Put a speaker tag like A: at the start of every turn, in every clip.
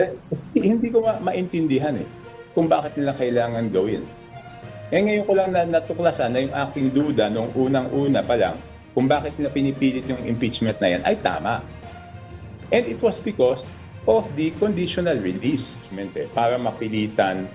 A: Eh, hindi ko ma- maintindihan eh kung bakit nila kailangan gawin. Eh ngayon ko lang na natuklasan na yung aking duda nung unang-una pa lang kung bakit nila pinipilit yung impeachment na yan ay tama. And it was because of the conditional release eh, para mapilitan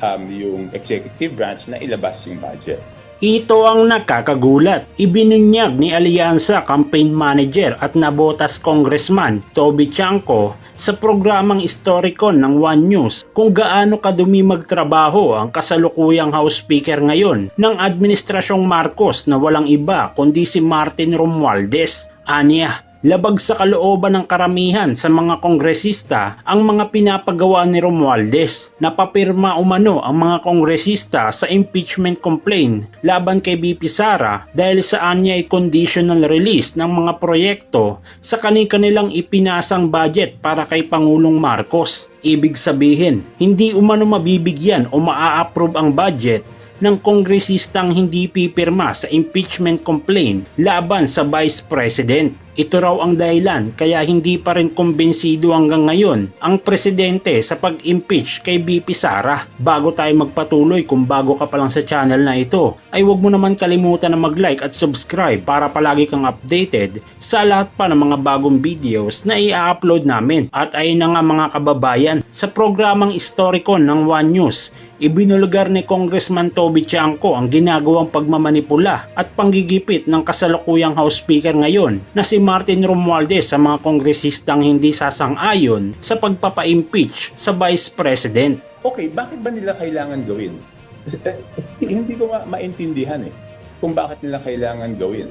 A: um, yung executive branch na ilabas yung budget.
B: Ito ang nakakagulat. Ibinunyag ni Alyansa Campaign Manager at nabotas Congressman Toby Chanko sa programang Historicon ng One News kung gaano kadumi magtrabaho ang kasalukuyang House Speaker ngayon ng Administrasyong Marcos na walang iba kundi si Martin Romualdez. Anya, labag sa kalooban ng karamihan sa mga kongresista ang mga pinapagawa ni Romualdez. Napapirma umano ang mga kongresista sa impeachment complaint laban kay BP Sara dahil sa anya ay conditional release ng mga proyekto sa kanilang ipinasang budget para kay Pangulong Marcos. Ibig sabihin, hindi umano mabibigyan o maa-approve ang budget ng kongresistang hindi pipirma sa impeachment complaint laban sa Vice President. Ito raw ang dahilan kaya hindi pa rin kumbensido hanggang ngayon ang presidente sa pag-impeach kay BP Sara. Bago tayo magpatuloy kung bago ka pa lang sa channel na ito, ay huwag mo naman kalimutan na mag-like at subscribe para palagi kang updated sa lahat pa ng mga bagong videos na i-upload namin. At ayun na nga mga kababayan, sa programang Historicon ng One News, ibinulugar ni Congressman Toby Chanko ang ginagawang pagmamanipula at panggigipit ng kasalukuyang House Speaker ngayon na si Martin Romualdez sa mga kongresistang hindi sasang-ayon sa pagpapa-impeach sa Vice President.
A: Okay, bakit ba nila kailangan gawin? Eh, hindi ko ma- maintindihan eh kung bakit nila kailangan gawin.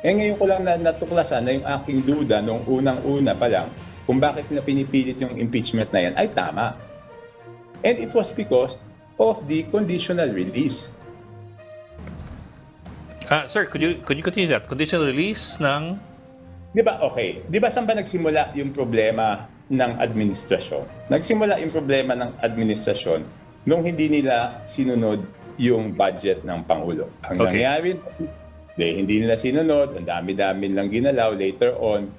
A: Eh ngayon ko lang na natuklasan na yung aking duda nung unang-una pa lang kung bakit nila pinipilit yung impeachment na yan ay tama. And it was because of the conditional release.
C: Ah, sir, could you could you continue that? Conditional release ng
A: Di ba, okay. Di ba saan ba nagsimula yung problema ng administrasyon? Nagsimula yung problema ng administrasyon nung hindi nila sinunod yung budget ng Pangulo. Ang
C: Okay.
A: nangyari, di, hindi nila sinunod, ang dami-dami lang ginalaw. Later on,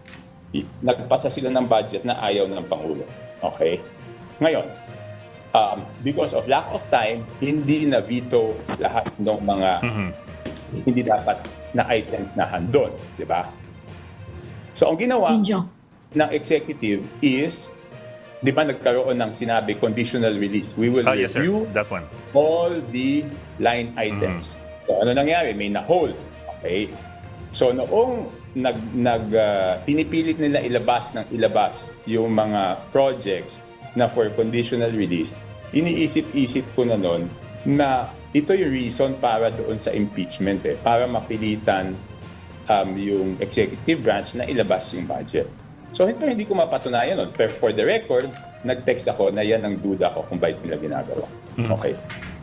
A: nagpasa sila ng budget na ayaw ng Pangulo. Okay? Ngayon, um, because of lack of time, hindi na veto lahat ng mga
C: Mhm.
A: hindi dapat na item na handon, di ba? So ang ginawa
D: Video.
A: ng executive is, di ba nagkaroon ng sinabi conditional release. We will
C: Ah, yes, sir.
A: review
C: That one.
A: all the line items. So ano nangyari? May na-hold. Okay? So noong nag, nag ah, pinipilit nila ilabas ng ilabas yung mga projects na for conditional release, iniisip-isip ko na noon na ito yung reason para doon sa impeachment eh, para mapilitan um, yung executive branch na ilabas yung budget. So ito hindi ko mapatunayan nun. Pero for the record, nag-text ako na yan ang duda ko kung bakit nila ginagawa. Okay.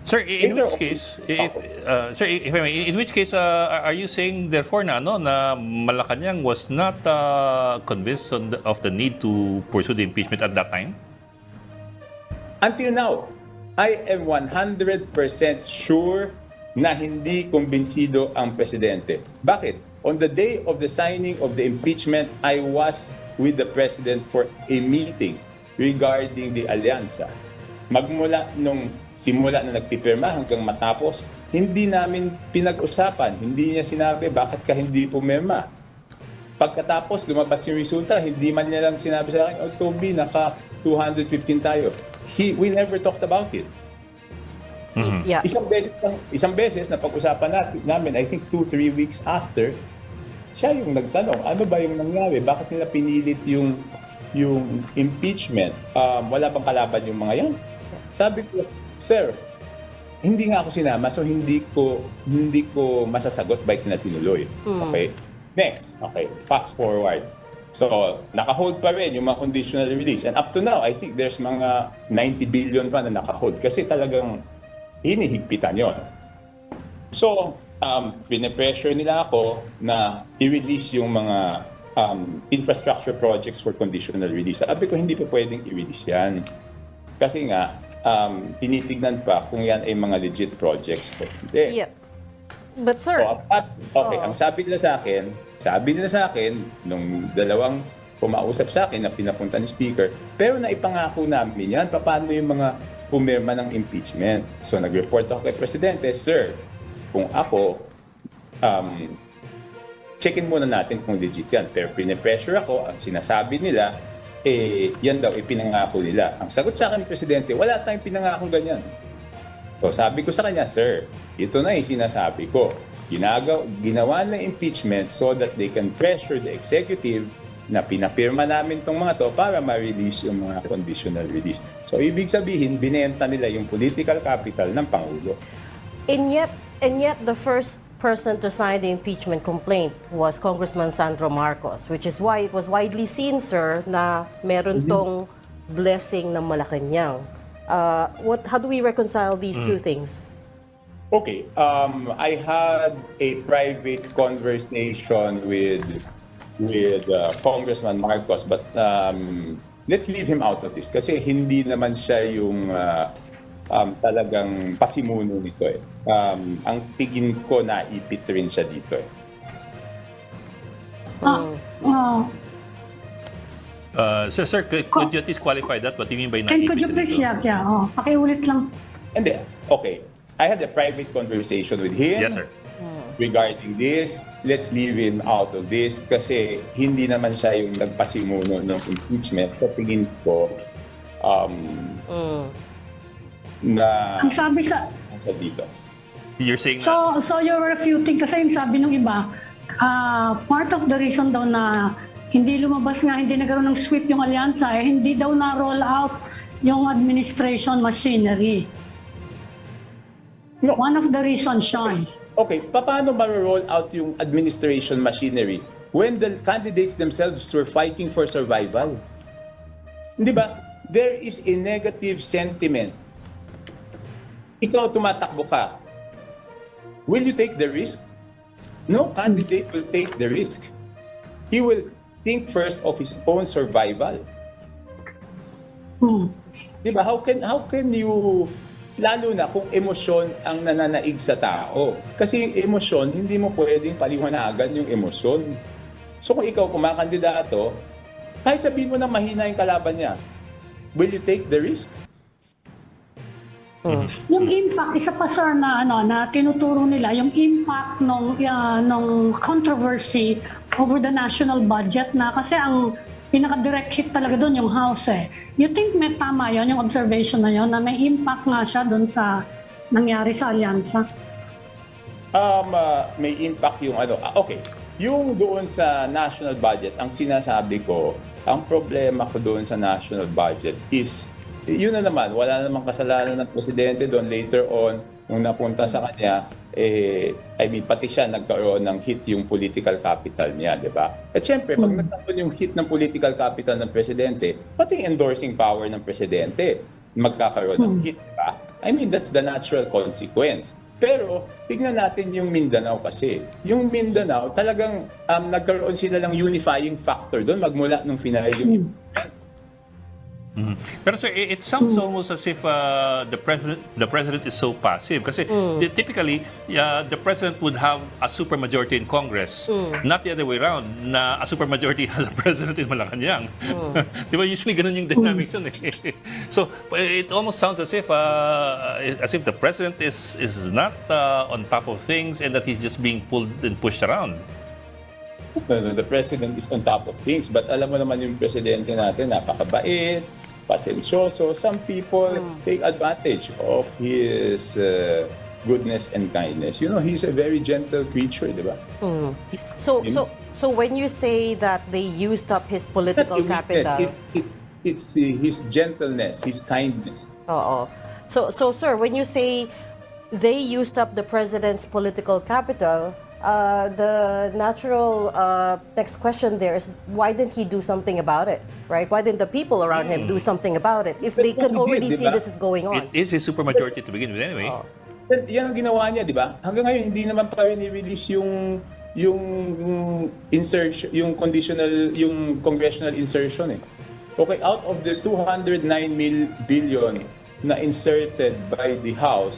C: Sir, in
A: Either
C: which case, if, uh, sir, if I may, in which case, uh, are you saying therefore na ano na Malacanang was not uh, convinced on the, of the need to pursue the impeachment at that time?
A: Until now, I am 100% sure na hindi kumbinsido ang presidente. Bakit? On the day of the signing of the impeachment, I was with the president for a meeting regarding the alyansa. Magmula nung simula na nagpipirma hanggang matapos, hindi namin pinag-usapan. Hindi niya sinabi, bakit ka hindi pumirma? Pagkatapos, lumabas yung resulta, hindi man niya lang sinabi sa akin, oh, Toby, naka 215 tayo. He, we never talked about it.
D: Yeah.
A: Isang beses, isang beses na pag-usapan natin, namin, I think two, three weeks after, siya yung nagtanong, ano ba yung nangyari? Bakit nila pinilit yung yung impeachment? Um, wala bang kalaban yung mga yan? Sabi ko, sir, hindi nga ako sinama, so hindi ko hindi ko masasagot bakit na tinuloy. Okay? Next, okay, fast forward. So, naka-hold pa rin yung mga conditional release. And up to now, I think there's mga 90 billion pa na naka-hold. Kasi talagang hinihigpitan yon. So, um, pinipressure nila ako na i-release yung mga um, infrastructure projects for conditional release. Sabi ko, hindi pa pwedeng i-release yan. Kasi nga, um, tinitignan pa kung yan ay mga legit projects o hindi.
D: Yeah. But sir,
A: So, sab- okay,
D: Oo.
A: ang sabi nila sa akin, sabi nila sa akin, nung dalawang pumausap sa akin na pinapunta ni Speaker. Pero naipangako namin yan, paano yung mga pumirma ng impeachment. So nag-report ako kay Presidente, Sir, kung ako, um, checkin muna natin kung legit yan. Pero pinipressure ako, ang sinasabi nila, eh, yan daw, ipinangako nila. Ang sagot sa akin Presidente, wala tayong pinangako ganyan. So sabi ko sa kanya, Sir, ito na yung sinasabi ko. Ginagaw, ginawa na impeachment so that they can pressure the executive na pinapirma namin tong mga to para ma-release yung mga conditional release. So ibig sabihin, binenta nila yung political capital ng Pangulo.
D: And yet, and yet the first person to sign the impeachment complaint was Congressman Sandro Marcos, which is why it was widely seen, sir, na meron tong blessing ng Malacanang. Uh, what, how do we reconcile these two things?
A: Okay, um, I had a private conversation with with uh, Congressman Marcos, but um, let's leave him out of this kasi hindi naman siya yung uh, um, talagang pasimuno nito eh. Um, ang tingin ko naipit rin siya dito eh.
E: Ah, ah,
C: Uh, sir, sir, could, could you at least qualify that? What do you mean by
E: Ken, could
C: naipit
E: you please, yeah, yeah, oh, pakiulit lang.
A: Hindi, okay. I had a private conversation with him.
C: Yes, sir.
A: regarding this, let's leave him out of this kasi hindi naman siya yung nagpasimuno ng impeachment. Sa tingin ko, um,
D: Mm.
A: Na
E: Ang sabi sa,
A: sa dito.
C: You're saying
E: so, so you're refuting kasi yung sabi ng iba, ah, part of the reason daw na hindi lumabas nga, hindi nagkaroon ng sweep yung alyansa, eh, hindi daw na-roll out yung administration machinery.
A: No.
E: One of the reasons, Sean.
A: Okay, paano ma-roll out yung administration machinery when the candidates themselves were fighting for survival? Di ba? There is a negative sentiment. Ikaw tumatakbo ka. Will you take the risk? No candidate will take the risk. He will think first of his own survival.
E: Hmm.
A: Di ba? How can, how can you, lalo na kung emosyon ang nananaig sa tao. Kasi yung emosyon, hindi mo pwedeng paliwanagan yung emosyon. So kung ikaw kumakandidato, kahit sabihin mo na mahina yung kalaban niya, will you take the risk?
E: Yung impact, isa pa sir na ano na tinuturo nila yung impact ng ng controversy over the national budget na kasi ang pinaka direct hit talaga doon yung house eh. You think may tama yon yung observation na yon na may impact nga siya doon sa nangyari sa alyansa?
A: Um, uh, may impact yung ano. ah, okay. Yung doon sa national budget, ang sinasabi ko, ang problema ko doon sa national budget is, yun na naman, wala namang kasalanan ng presidente doon later on, nung napunta sa kanya, eh, I mean, pati siya nagkaroon ng hit yung political capital niya, di ba? At syempre, pag nagkaroon yung hit ng political capital ng presidente, pati endorsing power ng presidente, magkakaroon ng hit, di ba? I mean, that's the natural consequence. Pero, tignan natin yung Mindanao kasi. Yung Mindanao, talagang um, nagkaroon sila ng unifying factor doon magmula nung final yung
C: Mhm. Pero sir, it, it sounds almost as if uh, the president the president is so passive kasi the- typically uh, the president would have a supermajority in Congress, not the other way around na a supermajority has a president in Malacanang. Di ba usually ganun yung dynamics yun eh. so it almost sounds as if uh, as if the president is is not uh, on top of things and that he's just being pulled and pushed around.
A: No, no, the president is on top of things. But alam mo naman yung presidente natin, napakabait, pasensyoso. Some people take advantage of his uh, goodness and kindness. You know, he's a very gentle creature, di ba?
D: So,
A: Yun.
D: so, so when you say that they used up his political capital,
A: It, it, it's the, his gentleness, his kindness.
D: Oo. So, so sir, when you say they used up the president's political capital, uh, the natural uh, next question there is why didn't he do something about it, right? Why didn't the people around him do something about it if they
A: But
D: could
A: did,
D: already see
A: ba?
D: this is going on?
C: It is a supermajority to begin with anyway.
A: Yan, yan ang ginawa niya, di ba? Hanggang ngayon, hindi naman pa rin i-release yung yung insertion, yung conditional, yung congressional insertion eh. Okay, out of the 209 mil billion na inserted by the House,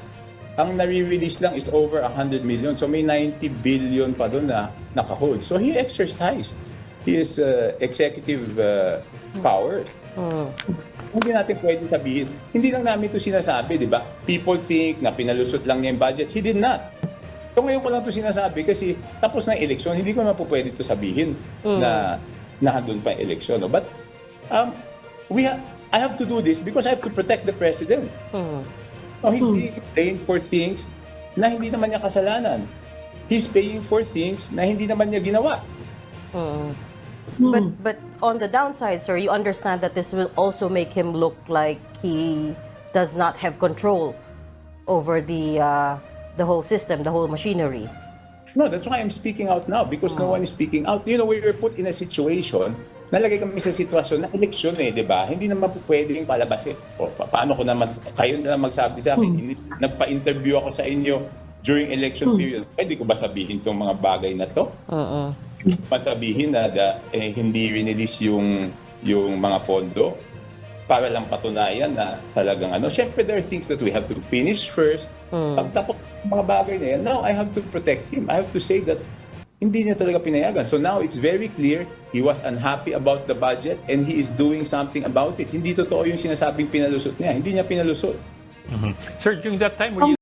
A: ang nare-release lang is over 100 million. So may 90 billion pa doon na naka-hold. So he exercised his uh, executive uh, power. Hindi natin pwede sabihin. Hindi lang namin ito sinasabi, di ba? People think na pinalusot lang niya yung budget. He did not. So ngayon ko lang ito sinasabi kasi tapos na eleksyon, hindi ko naman po pwede ito sabihin na nandun pa yung eleksyon. No? But um, we ha- I have to do this because I have to protect the president. No, he's paying for things na hindi naman niya kasalanan. He's paying for things na hindi naman niya ginawa.
D: But but on the downside, sir, you understand that this will also make him look like he does not have control over the uh, the whole system, the whole machinery.
A: No, that's why I'm speaking out now because no one is speaking out. You know, we were put in a situation, nalagay kami sa sitwasyon na eleksyon eh, di ba? Hindi naman po pwedeng palabasin. O, pa- paano ko naman, kayo na lang magsabi sa akin, hindi, nagpa-interview ako sa inyo during election period. Pwede ko ba sabihin itong mga bagay na to? Masabihin na da, eh, hindi release yung, yung mga pondo para lang patunayan na talagang ano. Siyempre, there are things that we have to finish first. Pagtapos ng mga bagay na yan, now I have to protect him. I have to say that hindi niya talaga pinayagan. So now it's very clear he was unhappy about the budget and he is doing something about it. Hindi totoo yung sinasabing pinalusot niya. Hindi niya pinalusot.
C: Sir, during that time, were you